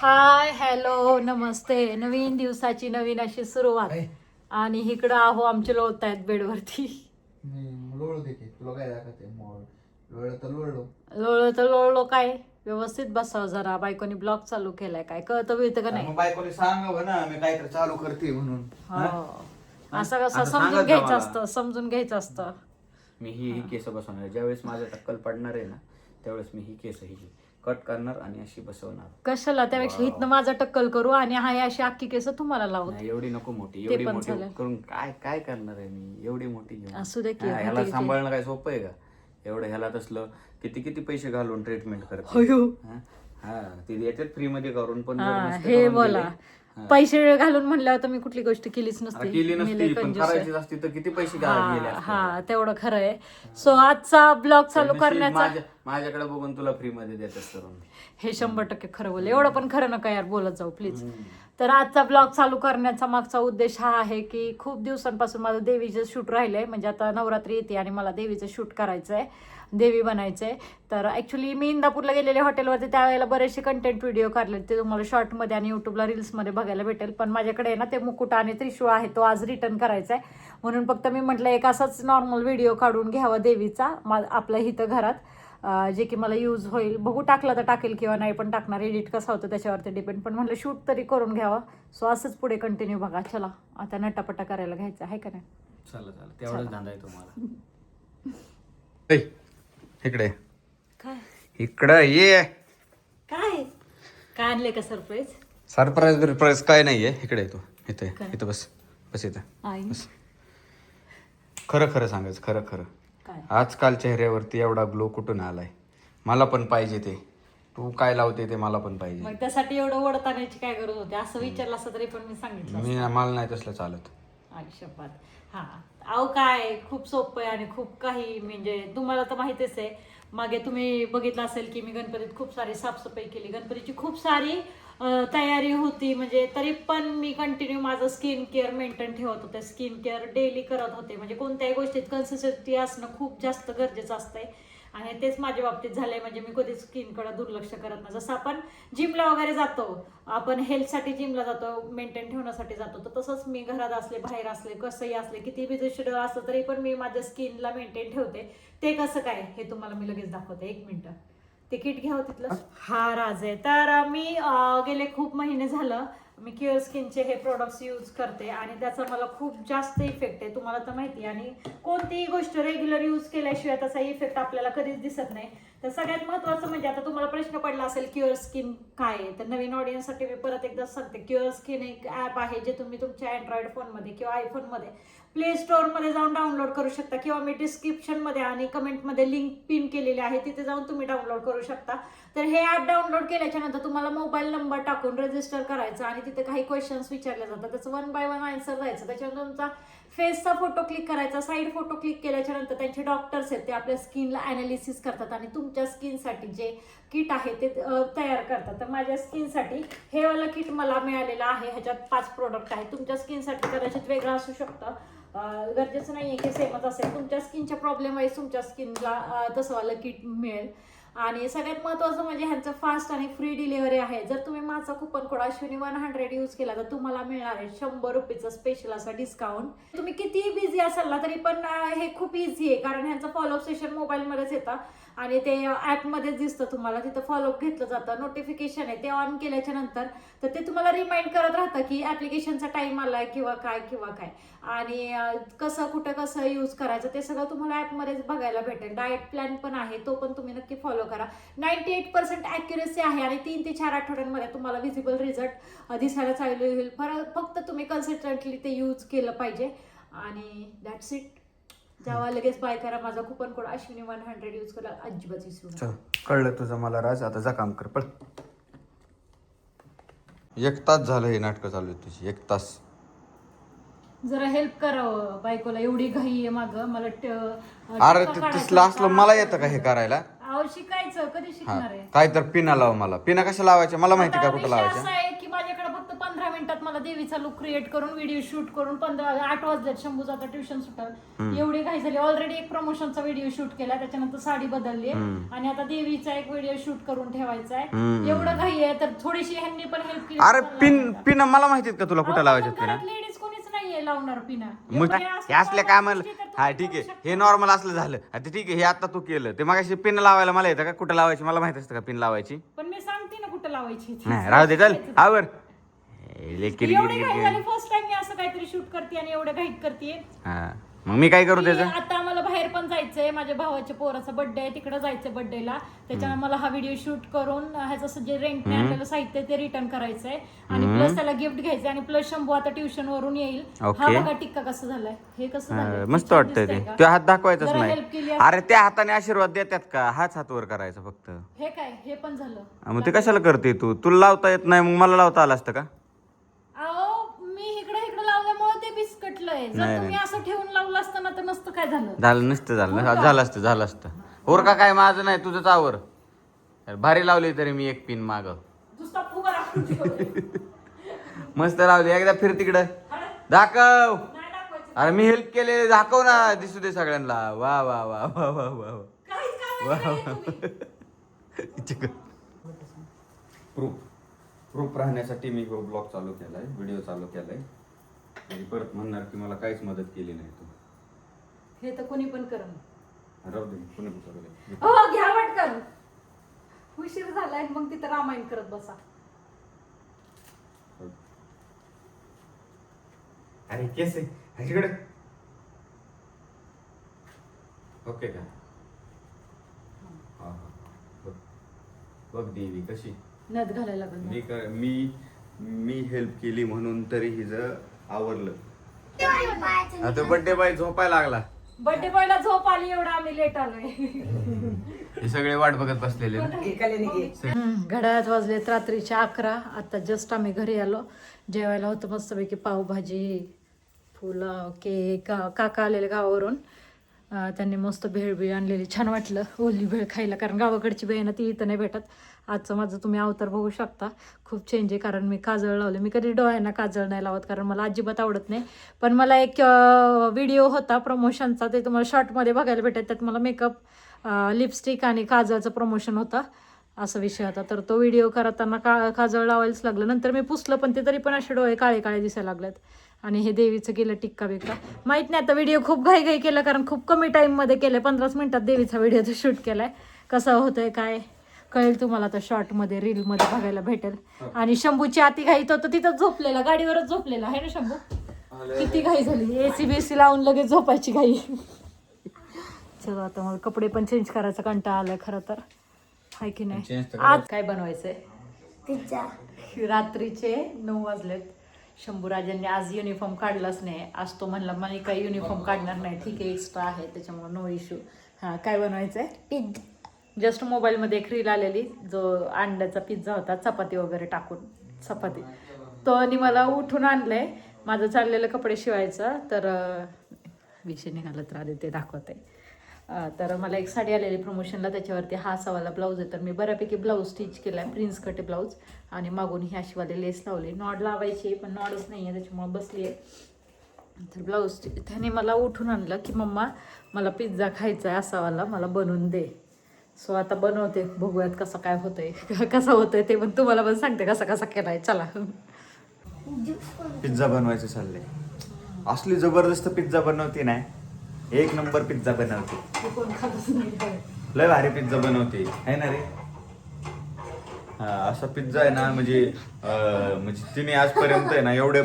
Hi hello नमस्ते. नवीन दिवसाची नवीन अशी सुरुवात. आणि इकडं आहो आमचे लोळत आहेत बेडवरती. मी लोळ देते. तुला काय दाखवते? मोळ लोळ तर लोळलो. लोळ तर लोळलो काय? व्यवस्थित बसाव जरा. बायकोनी ब्लॉग चालू केलाय. काय कळतं बिळतं का नाही? मग बायकोने सांगावं ना मी काहीतरी चालू करते म्हणून. हा? हो. असं कसं आता समजून सांगत घ्यायचं. असतं समजून घ्यायचं असतं. मी ही ही. केस बसवणार आहे. ज्यावेळेस माझं टक्कल पडणार आहे ना त्यावेळेस मी ही केस ही कट करणार आणि अशी बसवणार कशाला त्यापेक्षा इथनं माझा टक्कल करू आणि हा अशी अख्खी केस तुम्हाला लावू नाही एवढी नको मोठी ते एवढी पण मोठी चालेल. करून काय काय करणार आहे मी एवढी मोठी घेऊन असू दे की, हा, ह्याला. सांभाळणं काय सोपं आहे का एवढं ह्याला तसलं किती किती पैसे घालून ट्रीटमेंट करते होयो. हा? हा ते येतात फ्री मध्ये करून पण जर हा नसते हे करून बोला दिले. पैसे घालून म्हणल्यावर तर मी कुठली गोष्ट केलीच नसती. केली मी लय नसती पण कंजूस आहे. करायची असती तर किती पैसे गेले हा असते. हा तेवढं खरं आहे सो आजचा ब्लॉग चालू नशीब करण्याचा माझ्या- माझ्याकडे बघून तुला फ्री मध्ये देतात करून हे शंभर टक्के खरं बोल. एवढं पण खरं नका यार बोलत जाऊ प्लीज तर आजचा ब्लॉग चालू करण्याचा मागचा उद्देश हा आहे की खूप दिवसांपासून माझं देवीचं शूट राहिलं आहे म्हणजे आता नवरात्री येते आणि मला देवीचं शूट करायचं आहे देवी बनायचं आहे तर ॲक्च्युली मी इंदापूरला गेलेले हॉटेलवरती त्यावेळेला बरेचसे कंटेंट व्हिडिओ काढले ते तुम्हाला शॉर्टमध्ये आणि यूट्यूबला रील्समध्ये बघायला भेटेल. पण माझ्याकडे ना ते मुकुट आणि त्रिशूळ आहे तो आज रिटर्न करायचा आहे म्हणून फक्त मी म्हटलं एक असाच नॉर्मल व्हिडिओ काढून घ्यावा देवीचा मा आपल्या इथं घरात. जे की मला यूज होईल. बघू टाकलं तर टाकेल किंवा नाही पण टाकणार. एडिट कसं होतं त्याच्यावरती डिपेंड पण म्हटलं शूट तरी करून घ्यावा. सो असंच पुढे कंटिन्यू बघा. चला आता नटापटा करायला घ्यायचं आहे का नाही? चला चला तेवढंच धंदा आहे तुम्हाला. ऐ, इकडे. काय? इकडं ये. काय? काय आणले का सरप्राईज सरप्राईज बिरप्राईज काय नाहीये. इकडे तू. इथे काय? इथं बस. बस इथं. खरं खरं सांगायचं. खरं खरं. आजकाल चेहऱ्यावरती एवढा ग्लो कुठून आलाय? मला पण पाहिजे ते. तू काय लावते ते मला पण पाहिजे. मग त्यासाठी एवढं ओढत आणायची काय गरज होती? असं विचारलं असतं तरी पण मी सांगितलं. मी मला नाही तसलं चालत. आयुष्यपात हा. अहो काय? खूप सोपं आहे आणि खूप काही म्हणजे तुम्हाला तर माहितीच आहे. मागे तुम्ही बघितलं असेल की मी गणपतीत खूप सारी साफसफाई केली. गणपतीची खूप सारी तयारी होती म्हणजे तरी पण मी कंटिन्यू माझं स्किन केअर मेंटेन ठेवत होते. स्किन केअर डेली करत होते. म्हणजे कोणत्याही गोष्टीत कन्सिस्टन्सी असणं खूप जास्त गरजेचं असतंय. आणि तेच माझ्या बाबतीत झालंय. म्हणजे मी कधीच स्किनकडे दुर्लक्ष करत नाही. जसं आपण जिमला वगैरे जातो आपण हेल्थसाठी जिमला जातो मेंटेन ठेवण्यासाठी जातो तर तसंच मी घरात असले बाहेर असले कसंही असले किती बिझी शेड्यूल असलं तरी पण मी माझ्या स्किनला मेंटेन ठेवते. ते कसं काय? हे तुम्हाला मी लगेच दाखवते. एक मिनटं. ते किट घ्यावं तिथलं. हा राज आहे. तर मी अं, गेले खूप महिने झालं. मी क्युअर स्किनचे हे प्रोडक्ट्स यूज करते आणि त्याचा मला खूप जास्त इफेक्ट आहे. तुम्हाला तर माहिती आहे. आणि कोणतीही गोष्ट रेग्युलर यूज केल्याशिवाय त्याचा इफेक्ट आपल्याला कधीच दिसत नाही. तर सगळ्यात महत्त्वाचं म्हणजे आता तुम्हाला प्रश्न पडला असेल क्युअर स्किन काय आहे? तर नवीन ऑडियन्ससाठी मी परत एकदा सांगते. क्युअर स्किन एक ॲप आहे जे तुम्ही तुमच्या अँड्रॉइड फोनमध्ये किंवा आयफोनमध्ये प्ले स्टोअरमध्ये जाऊन डाउनलोड करू शकता. किंवा मी डिस्क्रिप्शनमध्ये आणि कमेंटमध्ये लिंक पिन केलेली आहे तिथे जाऊन तुम्ही डाउनलोड करू शकता. तर हे ॲप डाउनलोड केल्याच्यानंतर तुम्हाला मोबाईल नंबर टाकून रजिस्टर करायचं आणि तिथे काही क्वेश्चन्स विचारले जातात. त्याचं वन बाय वन आन्सर द्यायचं. त्याच्यानंतर तुमचा फेसचा फोटो क्लिक करायचा साईड फोटो क्लिक केल्याच्यानंतर त्यांचे डॉक्टर्स आहेत ते आपल्या स्किनला अनालिसिस करतात आणि तुमच्या स्किनसाठी जे किट आहे ते तयार करतात. तर माझ्या स्किनसाठी हे वाला किट मला मिळालेलं आहे. ह्याच्यात पाच प्रोडक्ट आहे तुमच्या स्किनसाठी कदाचित वेगळं असू शकतं. गरजेचं नाही आहे की सेमच असेल. तुमच्या स्किनच्या प्रॉब्लेम आहे तुमच्या स्किनला तसं वालं किट मिळेल. आणि सगळ्यात महत्त्वाचं म्हणजे ह्यांचं फास्ट आणि फ्री डिलिव्हरी आहे. जर तुम्ही माझा coupon code Ashwini one hundred use केला तर तुम्हाला मिळणार आहे शंभर रुपयेचा स्पेशल असा डिस्काउंट तुम्ही कितीही बिझी असाल ना तरी पण हे खूप इझी आहे कारण ह्यांचं फॉलोअप सेशन मोबाईलमध्येच येतं. आणि ते ॲपमध्येच दिसतं तुम्हाला तिथं फॉलोअप घेतलं जातं नोटिफिकेशन आहे ते ऑन केल्याच्यानंतर तर ते तुम्हाला रिमाइंड करत राहतं की ॲप्लिकेशनचा टाईम आला आहे किंवा काय किंवा काय. आणि कसं कुठं कसं यूज करायचं ते सगळं तुम्हाला ॲपमध्येच बघायला भेटेल. डाएट प्लॅन पण आहे तो पण तुम्ही नक्की फॉलो करा. नाईन्टी एट पर्सेंट ॲक्युरेसी आहे आणि तीन ते चार आठवड्यांमध्ये तुम्हाला विजिबल रिझल्ट दिसायला चालू होईल. फर फक्त तुम्ही कन्सिस्टंटली ते यूज केलं पाहिजे. आणि दॅट्स इट जेव्हा लगेच बाय करा माझा coupon code Ashwini one hundred use करा अजिबात विसरू नका. चल कळलं तुझं मला राज आता जा काम कर पळ. एक तास झालं हे नाटकं चालू आहेत तुझी एक तास. जरा हेल्प करावं बायकोला एवढी घाई आहे माग मला ट- अरे टिपका ते काढायचा तसलं असलं. मला येतं का हे करायला? अहो शिकायचं कधी हा. शिकणार आहे? काय तर पिना लाव मला. पिना कशा लावायच्या? मला माहिती का कुठं विषय लावायच्या? असा आहे की माझ्याकडे फक्त पंधरा मिनिटात मला देवीचा लुक क्रिएट करून व्हिडिओ शूट करून पंधरा आठ वाजल्यात शंभूचं आता ट्युशन सुटलं एवढी घाई झाली. ऑलरेडी एक प्रमोशनचा व्हिडिओ शूट केला त्याच्यानंतर साडी बदलली. आणि आता देवीचा एक व्हिडिओ शूट करून ठेवायचा आहे एवढं घाई आहे तर थोडीशी ह्यांनी पण हेल्प केली. अरे पिन पिन मला माहितीत का तुला कुठं लावायच्यात पिना? लेडीज कोणीच नाहीये लावणार पिना. मग हे असल्या काय म्हणलं हा ठीक आहे. हे नॉर्मल असलं झालं. आता ठीक आहे. हे आता तू केलं. ते मग पिन लावायला मला येतं का? कुठं लावायची? मला माहीत असतं का पिन लावायची? पण मी सांगते ना कुठं लावायची. नाही राहू दे चल. आवर. लय किरकिर एवढी घाई किरकिर. झाली फर्स्ट टाइम मी असं काहीतरी शूट करते आणि एवढं घाईत करते हा. मग मी काय करू त्याचं? आता आम्हाला बाहेर पण जायचंय. माझ्या भावाच्या पोराचा बर्थडे आहे तिकडे जायचंय बर्थडेला त्याच्यामुळे मला हा व्हिडिओ शूट करून ह्याचं जे रेंटने आणलेलं साहित्य ते रिटर्न करायचंय. आणि प्लस त्याला गिफ्ट घ्यायचंय आणि प्लस शंभू आता ट्युशन वरून येईल. हा Okay. बघा टिक्का कसं झालाय. हे कसं हा, झालंय? मस्त छान वाटतंय दिसतंय ते का? तो हात दाखवायचाच जरा नाही. केली अरे त्या हाताने आशीर्वाद देतात का? हाच हात वर करायचा फक्त. हे काय? हे पण झालं. हा, मग ते कशाला करते तू? तुला लावता येत नाही मग मला लावता आलं असतं का अहो मी इकडे इकडे लावल्यामुळे ते बिस्कटलंय नाही, जर तुम्ही असं ठेवून लावलं असतं ना तर नसतं काय झालं? झालं नसतं झालं. नसतं. झालं असतं झालं असतं. होर का काय माझं नाही तुझंच आवर. अरे भारी लावली तरी मी एक पिन माग. नुसता फुगा राखून ठेवलंय. मस्त लावली एकदा फिर तिकडं. दाखव. नाही दाखवायचं. अरे मी हेल्प केले दाखव ना दिसू दे सगळ्यांना. वा वा वा वा वा वा वा. काहीच कामाचं नाही तुम्ही. प्रूफ प्रूफ राहण्यासाठी मी ब्लॉग चालू केलाय व्हिडिओ चालू केलाय. आणि परत म्हणणार की मला काहीच मदत केली नाही तू. हे तर कोणी पण करण राहू दे पुणे करू दे. हो घ्या उशीर झालाय मग तिथं रामायण करत बसा. अरे केस आहे. तिकडे ओके का? हा, हा. बघ. बघ देवी कशी. नद घालायला लागल मी क- मी मी हेल्प केली म्हणून तरी हिचं आवरलं आता बर्थडे बाय झोपायला लागला. बर्थडे बॉयला झोप आली एवढा आम्ही लेट आलोय. हे सगळे वाट बघत बसलेले. घड्याळात वाजलेत रात्रीच्या अकरा. आता जस्ट आम्ही घरी आलो. जेवायला होतं मस्तपैकी पावभाजी फुलं केक काका आलेले गावावरून. त्यांनी मस्त भेळ बिळ आणलेली. छान वाटलं. ओली भेळ खायला कारण गावाकडची ना ती इथं नाही भेटत. आजचं माझं तुम्ही अवतार बघू शकता. खूप चेंज आहे कारण मी काजळ लावले. मी कधी डोळ्यांना काजळ नाही लावत कारण मला अजिबात आवडत नाही. पण मला एक व्हिडिओ होता प्रमोशनचा ते तुम्हाला शॉर्टमध्ये बघायला भेटत त्यात मला मेकअप लिपस्टिक आणि काजळचं प्रमोशन होतं. असा विषय होता. तर तो व्हिडिओ करताना का काजळ लावायलाच लागलं. नंतर मी पुसलं पण ते तरी पण असे डोळे काळे काळे दिसायला लागलेत. आणि हे देवीचं केलं टिक्का बिक्का माहीत नाही आता व्हिडिओ खूप घाई घाई केला कारण खूप कमी टाईममध्ये केलं पंधराच मिनटात देवीचा व्हिडिओ केला शूट कसं होतं आहे काय? कळेल तुम्हाला आता शॉर्टमध्ये रीलमध्ये बघायला भेटेल. आणि शंभूची आती घाईत होतं तिथंच झोपलेला गाडीवरच झोपलेला आहे ना शंभू? किती घाई झाली. एसी बीसी लावून लगेच झोपायची घाई. चलो आता मला कपडे पण चेंज करायचा कंटाळा आलाय खरं तर. हाय की नाही? तर आज काय बनवायचंय? रात्रीचे नऊ वाजलेत. शंभूराजांनी आज युनिफॉर्म काढलाच नाही. आज तो म्हणला मला काही युनिफॉर्म काढणार नाही. ठीक आहे एक्स्ट्रा आहे त्याच्यामुळे नो इश्यू हां काय बनवायचंय? जस्ट मोबाईलमध्ये एक रील आलेली जो अंड्याचा पिझ्झा होता चपाती वगैरे टाकून चपाती. तो आणि मला उठून आणलं आहे माझं चाललेलं कपडे शिवायचं तर विषय निघाला तर आधी ते दाखवते. आहे तर मला एक साडी आलेली प्रमोशनला त्याच्यावरती हा असावाला ब्लाऊज आहे. तर मी बऱ्यापैकी ब्लाऊज स्टिच केला आहे प्रिन्स कटे ब्लाऊज आणि मागून ही अशीवाले लेस लावली. नॉड लावायची आहे, पण नॉडच नाही आहे त्याच्यामुळे बसली आहे तर ब्लाऊज त्याने मला उठून आणलं की मम्मा मला पिझ्झा खायचा आहे असावाला मला बनवून दे. सो आता बनवते. बघूयात कसं काय होतंय. कसं होतंय ते पण तुम्हाला पण सांगते कसा कसा केलाय. चला. पिझ्झा बनवायचं चालले असली जबरदस्त पिझ्झा बनवते ना एक नंबर पिझ्झा बनवते. लय भारी पिझ्झा बनवते. आहे ना रे? हा असा पिझ्झा आहे ना म्हणजे म्हणजे तिने आजपर्यंत आहे ना एवढे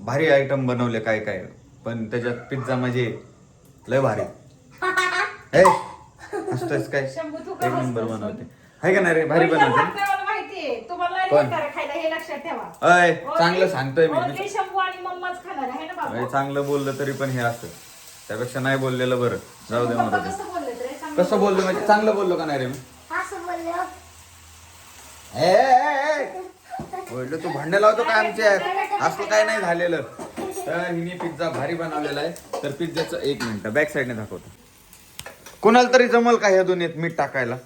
भारी आयटम बनवले काय काय पण त्याच्यात पिझ्झा म्हणजे लय भारी. ए! असतंच काय? शंभू तू एक नंबर हसतोस? बनवते. आहे का नाही रे? भारी बनवते. सांगते मला माहितीये. तुम्हाला नाही कोण? करा खायला हे लक्षात ठेवा. अय चांगलं सांगतोय मी. शंभू आणि मम्माच खाणार आहे ना बाबा? अय, चांगलं बोललं तरी पण हे असतं. त्यापेक्षा नाही बोललेलं बरं. जाऊ दे पप्पा मला. कसं बोलले रे? सांग कसं बोललो म्हणजे चांगलं बोललो का नाही रे मी? ए, ए, ए. बोललो तू भांडण लावतो का आमच्या असं काय नाही झालेलं. तर हिने पिझ्झा भारी बनवलेला आहे. तर पिझ्झाचं एक मिनिट. बॅक साईडने दाखवतो. कुणाला तरी जमल का ह्या दोन्हीत मीठ टाकायला?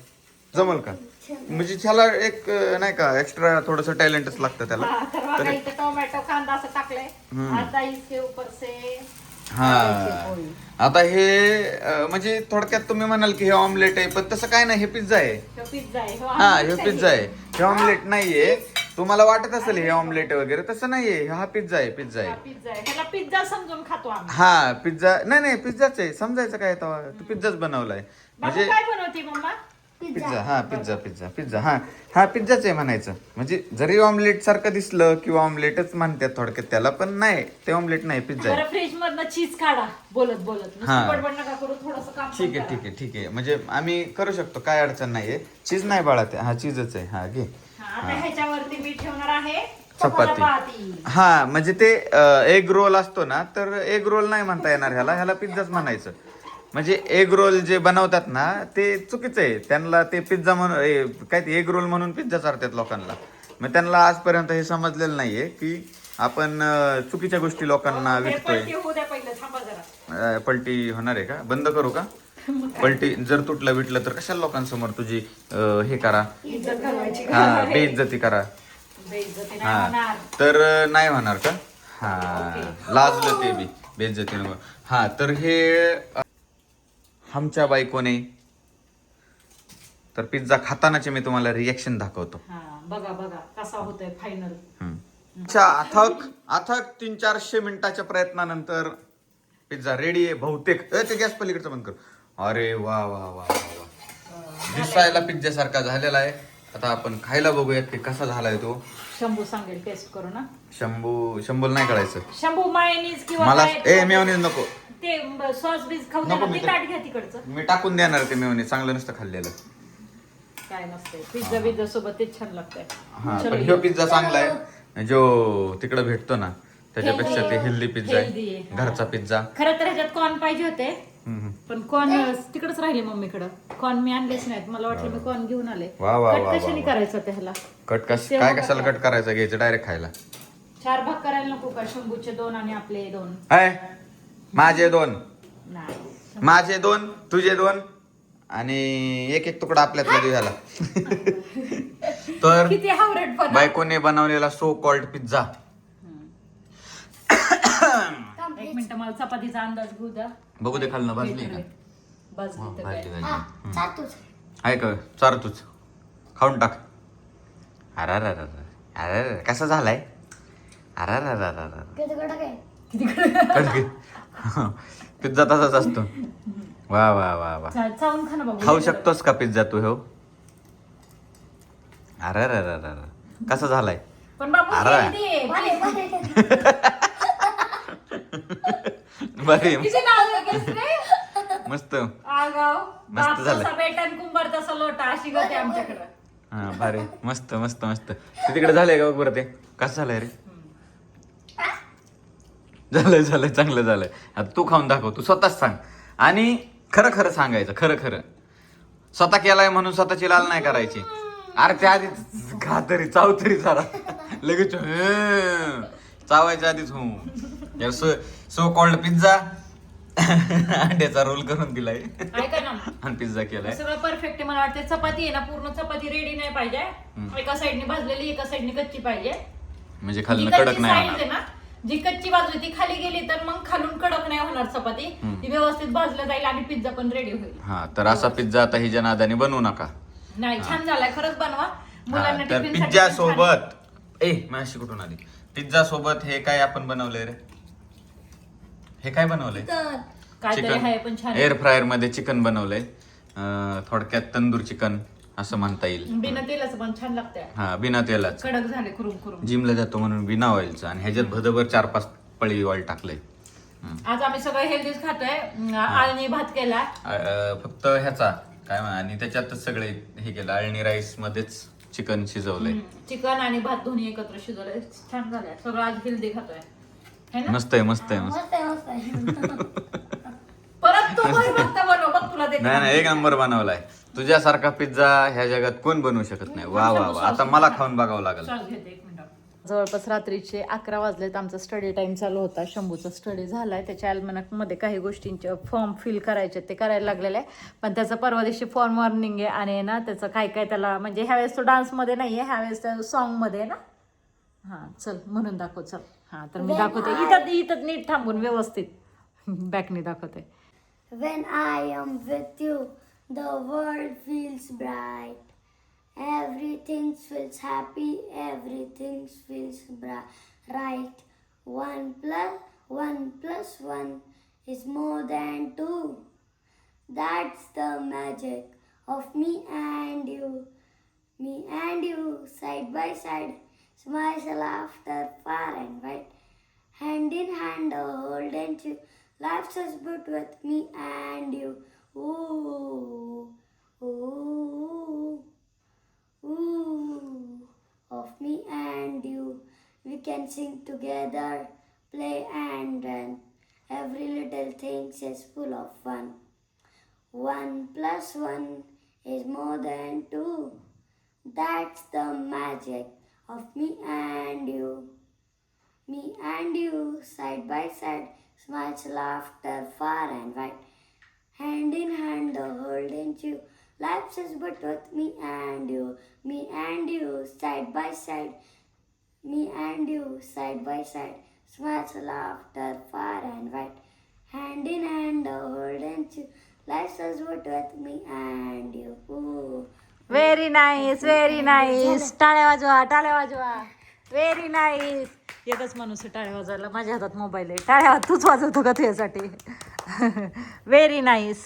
जमल का? म्हणजे त्याला एक नाही का एक्स्ट्रा थोडस टॅलेंटच लागतं त्याला. हा, तर टोमॅटो कांदा असं टाकलंय. आता इसके ऊपर से हा. आता हे अं, म्हणजे थोडक्यात तुम्ही म्हणाल की हे ऑमलेट आहे पण तसं काय नाही हे पिझ्झा आहे. पिझ्झा हा हे पिझ्झा आहे. हे ऑमलेट नाहीये. तुम्हाला वाटत असेल हे ऑमलेट वगैरे तसं नाहीये. हा पिझ्झा आहे पिझ्झा हा आहे पिझ्झा आहे. ह्याला पिझ्झा समजून खातो आम्ही. हा पिझ्झा नाही नाही पिझ्झाच आहे. समजायचं काय तेव्हा तू पिझ्झाच बनवलाय. बाबू म्हणजे काय बनवते मम्मा? पिझ्झा हा पिझ्झा पिझ्झा पिझ्झा हा. हा पिझ्झाच आहे म्हणायचं. म्हणजे जरी ऑमलेट सारखं दिसलं किंवा ऑमलेटच म्हणतात थोडक्यात त्याला पण नाही ते ऑमलेट नाही पिझ्झा आहे. बरं फ्रीज मधनं चीज काढा. बोलत बोलत. नुसतं हा. बडबड नका करू थोडस काम पण ठीक आहे करा. ठीक आहे ठीक आहे. म्हणजे आम्ही करू शकतो काय अडचण नाहीये. चीज नाही बाळा ते हा चीजच आहे. हा घे. आता ह्याच्यावरती मी ठेवणार आहे चपाती. हा म्हणजे ते एग रोल असतो ना तर एग रोल नाही म्हणता येणार ह्याला. ह्याला पिझ्झाच म्हणायचं. म्हणजे एग रोल जे बनवतात ना ते चुकीचं आहे. त्यांना ते पिझ्झा म्हणून ए, काय ते एग रोल म्हणून पिझ्झा चारतात लोकांना. मग त्यांना आजपर्यंत हे समजलेलं नाहीये की आपण चुकीच्या गोष्टी लोकांना हे विकतोय. पलटी होणार आहे का? बंद करू का? पलटी जर तुटलं बिटलं तर कशाला लोकांसमोर तुझी अं, हे करा? इज्जत घालवायची हा बेइज्जती करा. बेइज्जती नाही हा. होणार. तर अं, नाही होणार का? हा. लाजलं ते बी बेइज्जतीनं हा तर हे अं, आमच्या बायकोने तर पिझ्झा खातानाचे मी तुम्हाला रिएक्शन दाखवतो. हा बघा बघा कसा होतोय फायनल हम्म. अच्छा अथक अथक तीन चारशे मिनिटाच्या प्रयत्नानंतर पिझ्झा रेडी आहे बहुतेक. ए, ते गॅस पलीकडचं बंद कर. अरे वा वा वा दिसायला पिझ्झा सारखा झालेला आहे. आता आपण खायला बघूयात की कसा झालाय तो. शंभू सांगेल टेस्ट करू ना. शंभू शंभूला नाही कळायचं. शंभू मायनीज किंवा मला काय- ए मेवनीज नको. ते सॉस बीज खाऊ नको मी ते ताट घ्या तिकडचं. मी टाकून देणार ते मेवनीज चांगलं नसतं खाल्लेलं. काय नसतंय पिझ्झा बिझ्झा सोबत तेच छान लागतंय. हा पण. ह्यो पिझ्झा चांगला आहे. जो तिकडे भेटतो ना त्याच्यापेक्षा ते हेल्दी पिझ्झा Healthy आहे. आहे, घरचा पिझ्झा खरं तर ह्याच्यात कॉर्न पाहिजे होते. पण कॉर्न तिकडेच राहिले मम्मीकडं. कॉर्न मी आणलेच नाहीत. मला वाटलं मी कॉर्न घेऊन आले. वा, वा, कट वा, वा, कशाने वा. करायचं त्याला कट कस काय कशाला कट करायचं? घ्यायचं डायरेक्ट खायला. चार भाग करायला नको का? शंभूचे दोन आणि आपले दोन. अय माझे दोन. नाही. माझे दोन तुझे दोन आणि एक एक तुकडा आपल्यातला देऊ झाला तर किती हावरेट पण बायकोने बनवलेला सो कॉल्ड पिझ्झा एक मिनिट मला चपातीचा अंदाज घेऊ द्या. बघू दे खालनं भाजली का? भाजली हो, आहे का? चार तूच खाऊन टाक. अरे अरे अरे अरे कसा झालाय अरे अरे अरे पिझ्झा तसाच असतो. वा वा वा वा. चा- चावून खा ना बाबू. खाऊ शकतोस का पिझ्झा तू हो? अरे अरे अरे अरे अरे कसा झालाय पण बाबू अरे. नाव लगेच रे? मस्त. मस्त झालं. तसा बेटा आणि कुंभार तसा लोटा अशी गती आमच्याकडं. हा भारी. मस्त मस्त मस्त. ते तिकडे झालंय का बरं ते? कसं झालंय रे? झालंय झालंय चांगलं झालंय. आता तू खाऊन दाखव तू स्वतःच सांग. आणि खरं खरं सांगायचं खरं खरं. स्वतः केलाय म्हणून स्वतःची लाल नाही करायची. अरे त्या आधी खा तरी चाव तरी जरा. लगेच. चावायच्या आधीच हो यार सो सो कॉल्ड पिझ्झा अंड्याचा रोल करून दिलाय. ऐका ना. आणि पिझ्झा केलाय. सगळं परफेक्ट आहे. मला वाटते चपाती आहे ना पूर्ण चपाती रेडी नाही पाहिजे. एका साईडने भाजलेली एका साईडने कच्ची पाहिजे. म्हणजे जी कच्ची कडक नाही साईड होणार. आहे ना जी कच्ची बाजू आहे ती खाली गेली तर मग खालून कडक नाही होणार चपाती. ती व्यवस्थित भाजलं जाईल आणि पिझ्झा पण रेडी होईल. हा तर असा पिझ्झा आता हिच्या नादाने बनवू नका. नाही छान झालाय. खरंच बनवा. हा, मुलांना तर टिफिनसाठी पिझ्झा पण छान. आहे. सोबत ए माशी कुठून आली? पिझ्झा सोबत हे काय आपण बनवलंय रे? हे काय बनवलंय? काहीतरी आहे पण छान आहे. एअर फ्रायरमध्ये चिकन बनवलंय. अं, थोडक्यात तंदूर चिकन असं म्हणता येईल. बिना तेलाचं पण छान लागतंय. हा बिना तेलाच. कडक झाले खुरुम खुरुम. जिमला जातो म्हणून बिना ऑइलचं आणि ह्याच्यात भदभर चार पाच पळी ऑइल टाकलंय. हम्म. आज आम्ही सगळं हेल्दीच खातोय. अं, आळणी भात केला. अं, फक्त ह्याचा. काय म्हणा आणि त्याच्यातच सगळे हे केलं. अळणी राईस मध्येच चिकन शिजवलंय. चिकन आणि भात दोन्ही एकत्र शिजवलंय. छान झालंय. सगळं आज हेल्दी खातोय. है ना? मस्त आहे मस्त आहे मस्त. मस्त आहे मस्त आहे. परत तू पण फक्त बनव बघ तुला देते. नाही नाही एक नंबर बनवलाय. तुझ्यासारखा पिझ्झा ह्या जगात कोण बनवू शकत नाही? वा वा वा. आता मला खाऊन बघावं लागेल. सॉस घेते एक मिनिट. जवळपास रात्रीचे अकरा वाजलेत. आमचा स्टडी टाइम चालू होता. शंभूचा स्टडी झालाय. त्याच्या मध्ये काही गोष्टींचे फॉर्म फिल करायचे ते करायला लागलेले आहे पण त्याचं परवा दिवशी फॉर्म वॉर्निंग आहे आणि ना त्याचं काय काय त्याला म्हणजे ह्यावेळेस तो डान्समध्ये नाही आहे ह्यावेळेस त्या सॉन्गमध्ये आहे ना? हां चल म्हणून दाखव चल. हां तर मी दाखवते इथं इथं नीट थांबून व्यवस्थित बॅकने दाखवते When I am with you, the world feels bright. Everything feels happy, everything feels bri- right. One plus one plus one is more than two. That's the magic of me and you. Me and you, side by side, smiles, laughter, far and wide. Hand in hand, hold and you. Life's as but with me and you. Ooh, ooh, ooh. Of me and you, we can sing together, play and run. Every little thing is full of fun. One plus one is more than two. That's the magic of me and you. Me and you, side by side, smiles, laughter, far and wide. Hand in hand, the holding you. Life is but with me and you. Me and you, side by side. Me and you, side by side. Smiles, laughter, far and wide. Hand in hand, the holding you. Life is but with me and you. Ooh. Very nice very nice टाळ्या वाजवा टाळ्या वाजवा. Very nice एकच माणूस आहे टाळ्या वाजवायला. माझ्या हातात मोबाईल आहे. टाळ्या तूच वाजवतो का तुझ्यासाठी? व्हेरी नाईस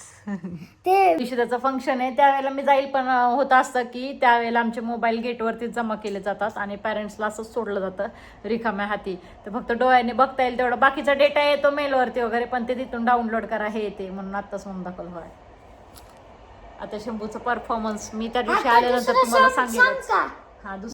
ते दिवशी त्याचं फंक्शन आहे. त्यावेळेला मी जाईल पण होत असतं की त्यावेळेला आमचे मोबाईल गेटवरती जमा केले जातात आणि पॅरेंट्सला असंच सोडलं जातं रिकाम्या हाती. तर फक्त डोळ्याने बघता येईल तेवढा. बाकीचा डेटा येतो मेलवरती वगैरे पण ते तिथून डाउनलोड करा. हे येते म्हणून आत्ताच म्हणून दाखल आता शंभूचं परफॉर्मन्स मी त्या दिवशी आल्यानंतर तुम्हाला का? हा दुसरं